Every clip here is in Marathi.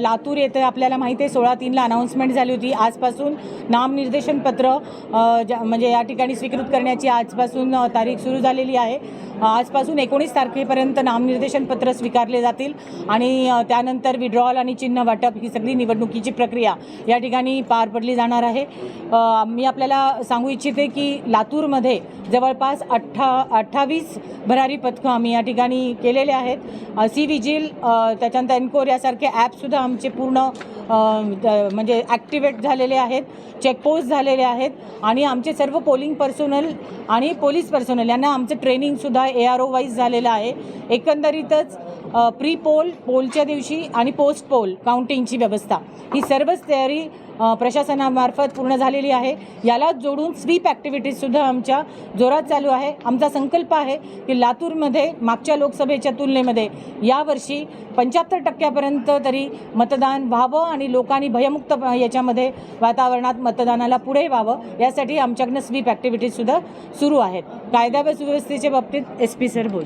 लातूर येथे आपल्याला माहिती आहे सोळा तीनला अनाऊन्समेंट झाली होती. आजपासून नामनिर्देशन पत्र ज्या- म्हणजे या ठिकाणी स्वीकृत करण्याची आजपासून तारीख सुरू झालेली आहे. आजपासून एकोणीस तारखेपर्यंत नामनिर्देशन पत्र स्वीकारले जातील आणि त्यानंतर विड्रॉल आणि चिन्ह वाटप ही सगळी निवडणुकीची प्रक्रिया या ठिकाणी पार पडली जाणार आहे. मी आपल्याला सांगू इच्छिते की लातूरमध्ये जवळपास अठ्ठा अठ्ठावीस भरारी पथकं आम्ही या ठिकाणी केलेले आहेत. सी विजिल त्याच्यानंतर त्याच्यानंतर यासारखे म्हणजे ते ॲपसुद्धा आमचे पूर्ण म्हणजे ॲक्टिवेट झालेले आहेत चेकपोस्ट झालेले आहेत आणि आमचे सर्व पोलिंग पर्सोनल आणि पोलीस पर्सोनल यांना आमचं ट्रेनिंगसुद्धा ए आर ओ वाईज झालेलं आहे. एकंदरीतच प्री पोल पोलच्या दिवशी आणि पोस्ट पोल काउंटिंगची व्यवस्था. ही सर्वच तयारी प्रशासनामार्फत पूर्ण झालेली आहे. याला जोडून स्वीप ॲक्टिव्हिटीजसुद्धा आमच्या जोरात चालू आहे. आमचा संकल्प आहे की लातूरमध्ये मागच्या लोकसभेच्या तुलनेमध्ये यावर्षी पंच्याहत्तर टक्क्यापर्यंत तरी मतदान व्हावं आणि लोकांनी भयमुक्त याच्यामध्ये वातावरणात मतदानाला पुढे व्हावं यासाठी आमच्याकडनं स्वीप ॲक्टिव्हिटीजसुद्धा सुरू आहेत. कायदा व सुव्यवस्थेच्या बाबतीत एस पी सर बोल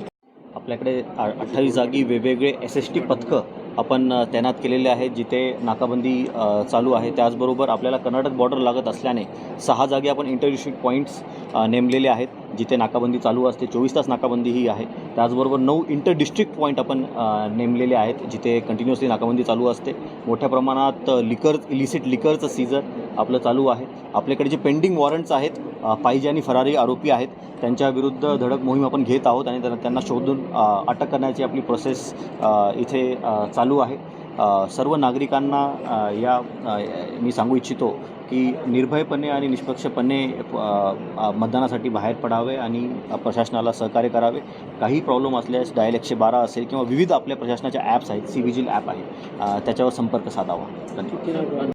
आपल्याकडे अठ्ठावीस जागी वेगवेगळे एस एस टी पथकं आपण तैनात केलेले आहेत जिथे नाकाबंदी चालू आहे. त्याचबरोबर आपल्याला कर्नाटक बॉर्डर लागत असल्याने सहा जागी आपण इंटर डिस्ट्रिक्ट पॉईंट्स नेमलेले आहेत. जिथे नाकाबंदी चालू असते चोवीस तास नाकाबंदी ही आहे. त्याचबरोबर नऊ इंटर डिस्ट्रिक्ट पॉईंट आपण नेमलेले आहेत जिथे कंटिन्युअसली नाकाबंदी चालू असते. मोठ्या प्रमाणात लिकर इलिसिट लिकरचं सीझन आपलं चालू आहे. आपल्याकडे जे पेंडिंग वॉरंट्स आहेत पाहिजे आणि फरारी आरोपी आहेत त्यांच्या विरुद्ध धडक मोहीम आपण घेत आहोत आणि त्यांना- त्यांना शोधून अटक करण्याची आपली प्रोसेस इथे चालू आहे. सर्व नागरिकांना या मी सांगू इच्छितो की निर्भयपणे आणि निष्पक्षपणे मतदानासाठी बाहेर पडावे आणि प्रशासनाला सहकार्य करावे. काही प्रॉब्लेम असल्यास डायल एकशे बारा असेल किंवा विविध आपल्या प्रशासनाच्या ॲप्स आहेत सी विजिल ॲप आहे त्याच्यावर संपर्क साधावा. धन्यवाद.